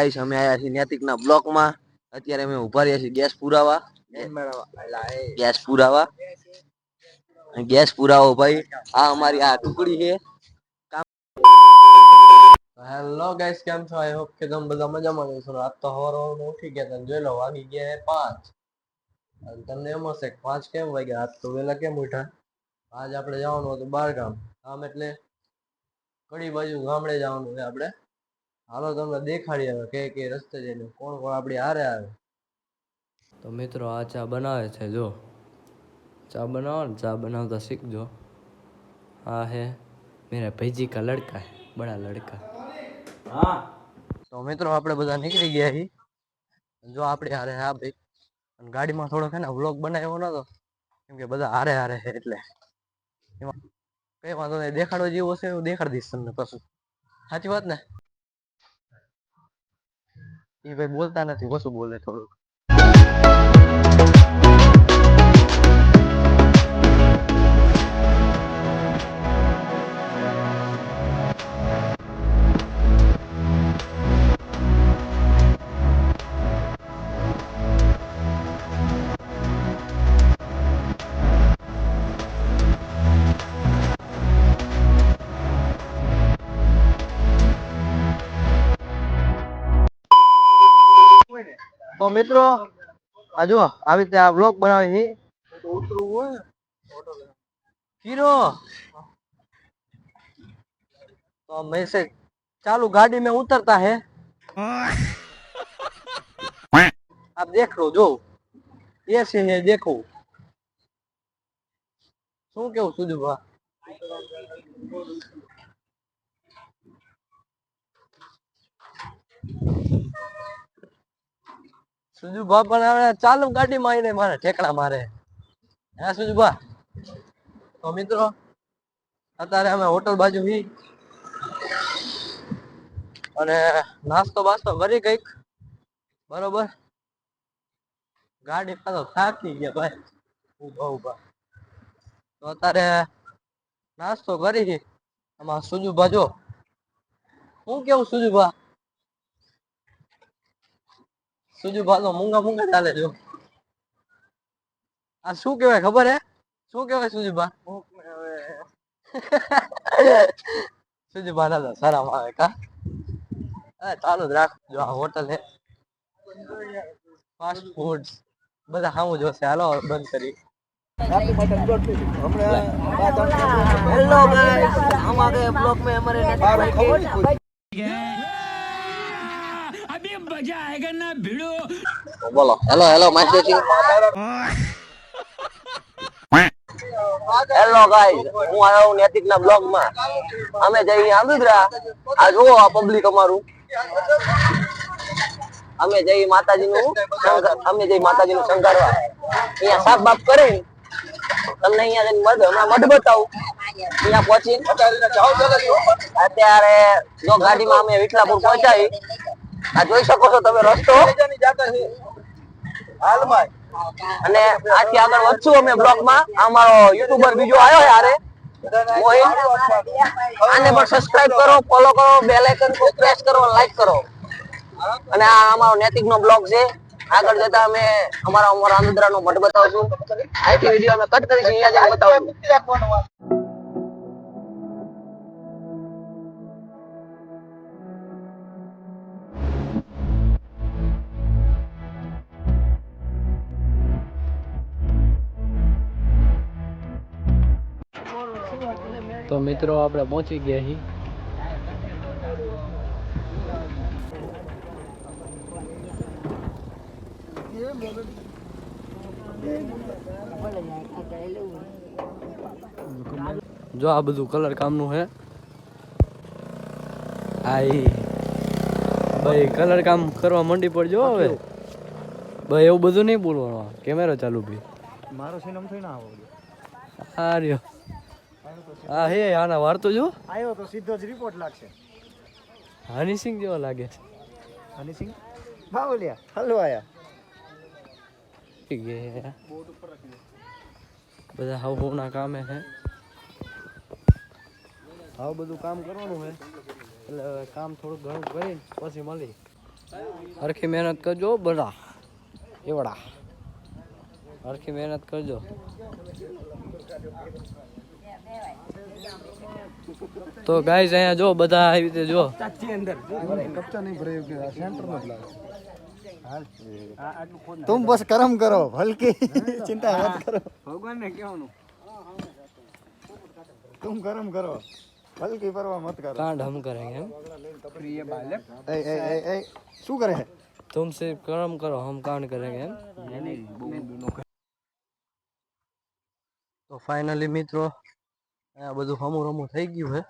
Guys અમે આયા છીએ નૈતિકના બ્લોકમાં અત્યારે અમે ઉભા રહ્યા છીએ ગેસ પુરાવા ગેસ પુરાવા ગેસ પુરાવો ભાઈ આ અમારી આ ટુકડી છે હેલો ગાઈસ કેમ છો આઈ હોપ કે તમે બધા મજામાં જશો આજ તો હવાર હવારમાં ઉઠી ગયા તમે જોઈ લો વાગી ગયા છે પાંચ અને તમને એમ હશે કે પાંચ કેમ વાગ્યા આજ તો વહેલા કેમ ઉઠ્યા આજ આપણે જવાનું હતું બાર ગામ આમ એટલે કડી બાજુ ગામડે જવાનું છે આપણે હાલો તમને દેખાડી હવે કે કે રસ્તે જઈને કોણ કોણ આપણી હારે આવે. તો મિત્રો આ ચા બનાવે છે જો. ચા બનાવો ને ચા બનાવતા શીખજો. આ હે મેરા ભૈજી કા લડકા હે બડા લડકા. તો મિત્રો આપણે બધા નીકળી ગયા છીએ જો આપણે હારે હા ભાઈ. અને ગાડીમાં થોડોક હે ને વ્લોગ બનાવ્યો નતો. કેમ કે બધા હારે હારે છે એટલે. એમાં કઈ વાંધો નહીં દેખાડો જેવું હશે એવું દેખાડી દઈશ તમને પછી. સાચી વાત ને? એ ભાઈ બોલતા નથી ઓછું બોલે થોડુંક. તો મિત્રો આ જો આવી રીતે આ વ્લોગ બનાવી છે હીરો तो मैसेज चालू गाड़ी में उतरता है आप देख लो जो ऐसे है देखो શું કેવું સુજુભા સુજુભા પણ હવે ચાલુ ગાડીમાં આવીને મારે ઠેકડા મારે. હે સુજુભા તો મિત્રો, અત્યારે અમે હોટલ બાજુ હી અને નાસ્તો બાસ્તો કરી કંઈક. બરોબર? ગાડી પાછો થાકી ગયા ભાઈ. ઊભા ઊભા તો અત્યારે નાસ્તો કરી. આમાં સુજુભા જો. હું કેવું સુજુભા સુજુભા તો મૂંગા મૂંગા ચાલે જો આ શું કહેવાય ખબર હે શું કહેવાય સુજુભા સુજુભા ના તો શરમ આવે કા હા ચાલુ જ રાખ જો આ હોટલ હે ફાસ્ટ ફૂડ બધા ખાવું જોશે હાલો હવે બંધ કરી હેલો ગાઈસ हम आ गए ब्लॉग में हमारे બોલો હેલો હેલો હેલો ગાઈસ હું આવ્યો હું બ્લોગમાં અમે જઈએ આંબુદ્રા આ જુઓ આ પબ્લિક અમારું. અમે જઈ માતાજી નું અમે જઈ માતાજી નું શંકારવા અહીંયા સાફ બાફ કરી તમને અહીંયા જઈને મઢ હમણાં મઢ બતાવું. અહીંયા પહોંચી અત્યારે જો ગાડીમાં અમે વિઠલાપુર પહોંચાઈ આ જોઈ શકો છો તમે રસ્તો. અને આથી આગળ વધશું અમે બ્લોગમાં. અમારો યુટ્યુબર બીજો આવ્યો યારે મોહિત આને પણ સબસ્ક્રાઇબ કરો ફોલો કરો બેલ આઇકન પર પ્રેસ કરો લાઈક કરો. અને આ અમારો નૈતિકનો બ્લોગ છે. આગળ જતા અમે અમારા અમારા આંદ્રાનો મઠ બતાવશું. આઈટી વીડિયો અમે કટ કરીશું અહીંયા જઈને બતાવશું તો મિત્રો આપણે પહોંચી ગયા છીએ જો આ બધું કલર કામનું છે આઈ. ભાઈ કલર કામ કરવા મંડી પડજો હવે. ભાઈ એવું બધું નહીં બોલવાનું. કેમેરો ચાલુ ભાઈ મારો સિનેમ થઈ ના આવો. આ રહ્યો. હા હે આના વાર્તો જો આવ્યો તો સીધો જ રિપોર્ટ લાગશે હની સિંહ જેવો લાગે છે હનીસિંહ બાવલિયા હલવા આયા ઠીક છે બધા હાવ હોના કામે છે આવું બધું કામ કરવાનું છે એટલે હવે કામ થોડુંક ઘણું કરીને પછી મળી હરખી મહેનત કરજો બધા એવડા હરખી મહેનત કરજો તો ગાઈસ અહીંયા જો બધા આવી રીતે જો तुम बस कर्म करो हल्की चिंता मत करो ભગવાન ને કેવાનું तुम कर्म करो हल्की परवाह मत करो કાંડ હમ કરેંગે એમ પ્રિય બાલક ए ए ए ए શું કરે છે तुम सिर्फ कर्म करो हम कांड करेंगे એમ તો ફાઇનલી મિત્રો આ બધું હમું રમું થઈ ગયું છે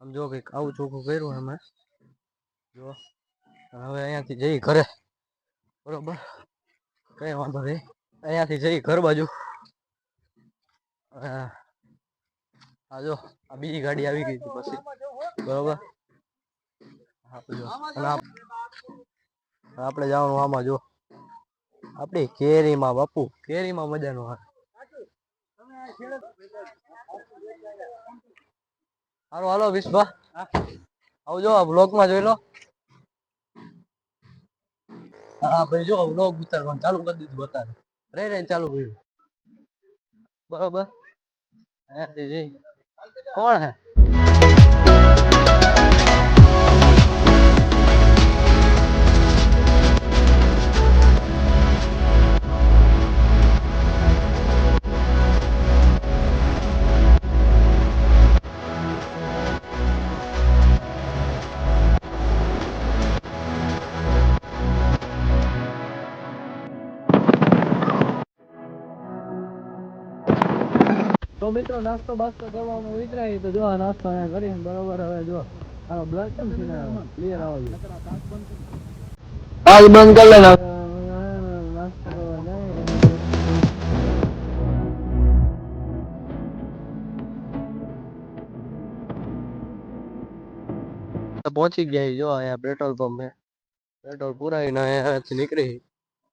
આમ જો કંઈક આવું ચોખ્ખું કર્યું અમે જો હવે અહીંયાથી જઈ ઘરે. બરોબર? કઈ વાંધો નહીં. અહીંયાથી જઈ ઘર બાજુ. આ જો, આ બીજી ગાડી આવી ગઈ હતી પછી. બરોબર? હા આપણે જવાનું આમાં, જો. આપણી કેરીમાં બાપુ, કેરીમાં મજાનું આવે હાલો હાલો વિશ્વા આવજો બ્લોગમાં જોઈ લો. હા, ભાઈ, જો બ્લોગ ઉતારવાનું, ચાલુ કરી દીધું બતાવે રે રે, ચાલુ કર્યું. બરોબર? કોણ હે? તો મિત્રો નાસ્તો બાસ્તો કરવાનું વિચારી તો જો આ નાસ્તો અહીંયા કરીને બરોબર હવે જો આ બ્લડ કેમ છે ક્લિયર આવો છે આજ બંધ કરી લે નાસ્તો કરવા જાય પહોંચી ગયા ઈ જો અહીંયા પેટ્રોલ પંપ હે પેટ્રોલ પુરાવીને અહીંયાથી નીકળી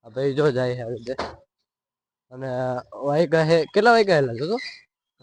આ ભાઈ જો જાય છે આવી રીતે અને વાયગા હે કેટલા વાયગા હેલા જો તો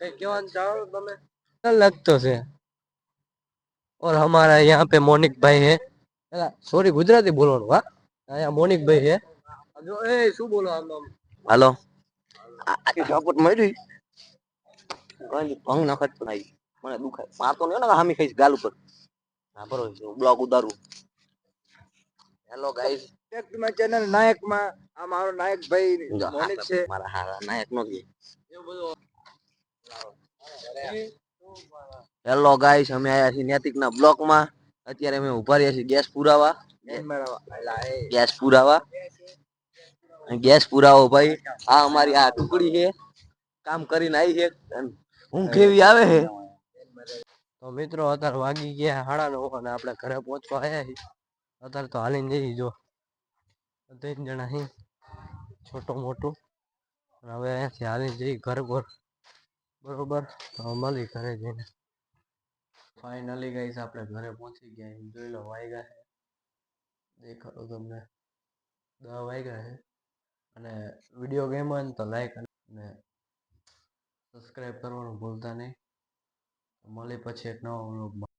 કઈ છે. और हमारा यहाँ पे मोनिक भाई है सॉरी गुजराती बोलो वाह અહીંયા મોનિક ભાઈ છે જો એ શું બોલો આમ આમ? હાલો. ચોપટ મળી ગાલી ભંગ નખત પણ આવી મને દુખાય. મારતો નયો ને હામી ખાઈશ ગાલ ઉપર. ના બરો બ્લોગ ઉતારું. હેલો ગાઈઝ માં ચેનલ નાયકમાં આ મારો નાયક ભાઈ મોનિક છે. મારા હારા નાયક નો કે હેલો ગાઈસ અમે આયા છીએ નૈતિક ના બ્લોકમાં અત્યારે અમે ઊભા રહ્યા છીએ ગેસ પુરાવા. ગેસ પુરાવા. ગેસ પુરાવો. ભાઈ આ અમારી આ ટુકડી છે. કામ કરીને આવી છે. હું કેવી આવે છે? તો મિત્રો અત્યારે વાગી ગયા હાડા નો અને આપણે ઘરે પહોંચવા આવ્યા છીએ. અત્યારે તો હાલીને જઈ જો. ત્રણ જણા હી, છોટો મોટું. હવે અહીંયાથી હાલી જઈ ઘર ઘર બરોબર? તો મળી ઘરે જઈને. ફાઇનલી ગઈશ આપણે ઘરે પહોંચી ગયા. જોઈ લો વાગ્યા છે. દેખાડો તમને. દસ વાગ્યા છે. અને વીડિયો ગેમ હોય ને તો લાઈક અને સબસ્ક્રાઈબ કરવાનું ભૂલતા નહીં. મળી પછી એક નવા વ્લોગમાં